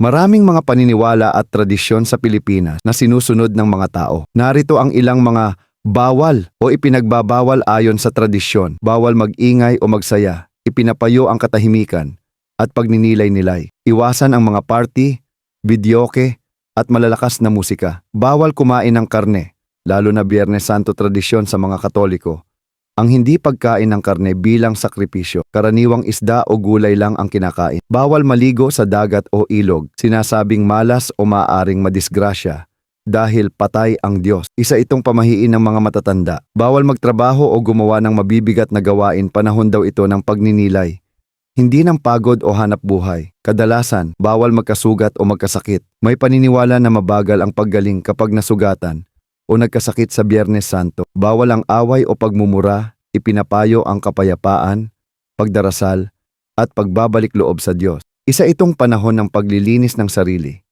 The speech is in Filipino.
Maraming mga paniniwala at tradisyon sa Pilipinas na sinusunod ng mga tao. Narito ang ilang mga bawal o ipinagbabawal ayon sa tradisyon. Bawal mag-ingay o magsaya. Ipinapayo ang katahimikan at pagninilay-nilay. Iwasan ang mga party, videoke, at malalakas na musika. Bawal kumain ng karne, lalo na Biyernes Santo tradisyon sa mga Katoliko. Ang hindi pagkain ng karne bilang sakripisyo, karaniwang isda o gulay lang ang kinakain. Bawal maligo sa dagat o ilog, sinasabing malas o maaring madisgrasya dahil patay ang Diyos. Isa itong pamahiin ng mga matatanda. Bawal magtrabaho o gumawa ng mabibigat na gawain panahon daw ito ng pagninilay. Hindi ng pagod o hanap buhay. Kadalasan, bawal magkasugat o magkasakit. May paniniwala na mabagal ang paggaling kapag nasugatan o nagkasakit sa Biyernes Santo. Bawal ang away o pagmumura, ipinapayo ang kapayapaan, pagdarasal, at pagbabalik loob sa Diyos. Isa itong panahon ng paglilinis ng sarili.